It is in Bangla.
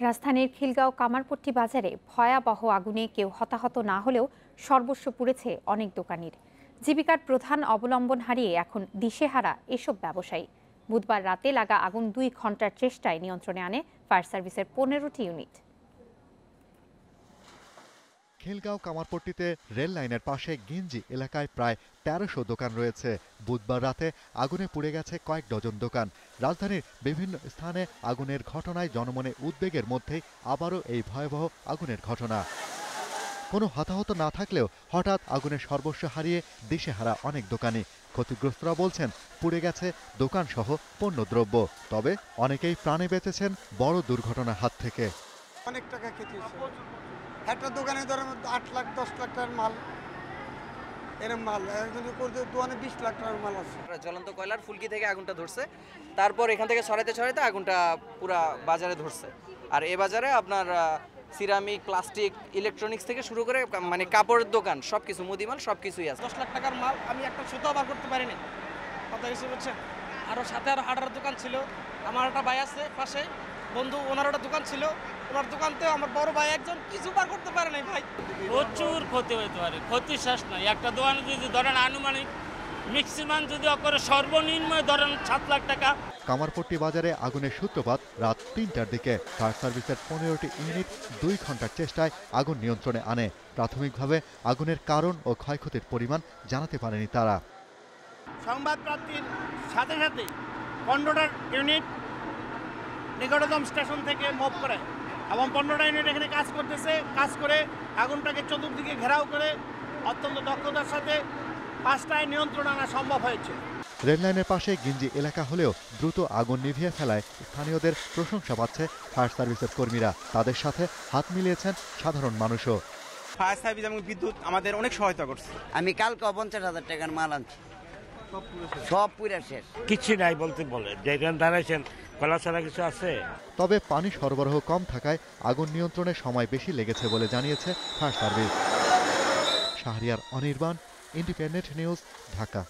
রাজধানীর খিলগাঁও কামারপট্টি বাজারে ভয়াবহ আগুনে কেউ হতাহত না হলেও সর্বস্ব পুড়েছে অনেক দোকানের। জীবিকার প্রধান অবলম্বন হারিয়ে এখন দিশেহারা এসব ব্যবসায়ী। বুধবার রাতে লাগা আগুন দুই ঘণ্টার চেষ্টায় নিয়ন্ত্রণে আনে ফায়ার সার্ভিসের পনেরোটি ইউনিট। খিলগাঁও কামারপট্টিতে রেল লাইনের পাশে গেঞ্জি এলাকায় প্রায় তেরোশো দোকান রয়েছে। বুধবার রাতে আগুনে পুড়ে গেছে কয়েক ডজন দোকান। রাজধানীর বিভিন্ন স্থানে আগুনের ঘটনায় জনমনে উদ্বেগের মধ্যেই আবারও এই ভয়াবহ আগুনের ঘটনা। কোনো হতাহত না থাকলেও হঠাৎ আগুনের সর্বস্ব হারিয়ে দিশেহারা অনেক দোকানি। ক্ষতিগ্রস্তরা বলছেন, পুড়ে গেছে দোকানসহ পণ্যদ্রব্য। তবে অনেকেই প্রাণে বেঁচেছেন বড় দুর্ঘটনার হাত থেকে। অনেক টাকা একটা দোকানে ধরেন আট লাখ দশ লাখ টাকার মাল। এরম মাল একজন করতে দোকানে বিশ লাখ টাকার মাল আছে। জ্বলন্ত কয়লার ফুলকি থেকে আগুনটা ধরছে। তারপর এখান থেকে ছড়াইতে ছড়াইতে আগুনটা পুরা বাজারে ধরছে। আর এ বাজারে আপনার সিরামিক প্লাস্টিক ইলেকট্রনিক্স থেকে শুরু করে মানে কাপড়ের দোকান সব কিছু মুদিমাল সব কিছুই আছে। দশ লাখ টাকার মাল আমি একটা সুতো বার করতে পারিনি। কথা হিসেবে বুঝছেন? আরও সাথে আরও হাটার দোকান ছিল। আমার একটা ভাই আছে পাশে বন্ধু ওনার একটা দোকান ছিল। ওনার দোকানতেও আমার বড় ভাই একজন কিছু বার করতে পারে নাই ভাই। প্রচুর ক্ষতি হতে পারে ক্ষতি শেষ নাই। একটা দোকানে যদি ধরেন আনুমানিক ম্যাক্সিমাম যদি করে সর্বনিম্ন ধরেন সাত লাখ টাকা। কামারপট্টি বাজারে আগুনের সূত্রপাত রাত তিনটার দিকে। ফায়ার সার্ভিসের পনেরোটি ইউনিট দুই ঘণ্টার চেষ্টায় আগুন নিয়ন্ত্রণে আনে। প্রাথমিকভাবে আগুনের কারণ ও ক্ষয়ক্ষতির পরিমাণ জানাতে পারেনি তারা। সংবাদ প্রাপ্তির সাথে সাথে পনেরোটার ইউনিট নিকটতম স্টেশন থেকে মুভ করে এবং পনেরোটা ইউনিট এখানে কাজ করতেছে কাজ করে আগুনটাকে চতুর্দিকে ঘেরাও করে অত্যন্ত দক্ষতার সাথে পাঁচটায় নিয়ন্ত্রণ আনা সম্ভব হয়েছে। রেললাইনের পাশে গিঞ্জি এলাকা হলেও দ্রুত আগুন নিভিয়ে ফেলায় স্থানীয়দের প্রশংসা পাচ্ছে ফায়ার সার্ভিসের কর্মীরা। তাদের সাথে হাত মিলিয়েছেন সাধারণ মানুষও। ফায়ার সার্ভিস এবং বিদ্যুৎ আমাদের অনেক সহায়তা করছে। আমি কালকে পঞ্চাশ হাজার টাকার মাল আনছি। সব পুরা শেষ। কিছু নাই বলতে বলে। যেখানে দাঁড়াইছেন কলা ছাড়া কিছু আছে? তবে পানি সরবরাহ কম থাকায় আগুন নিয়ন্ত্রণে সময় বেশি লেগেছে বলে জানিয়েছে fire service. Shahriar Anirban independent news Dhaka.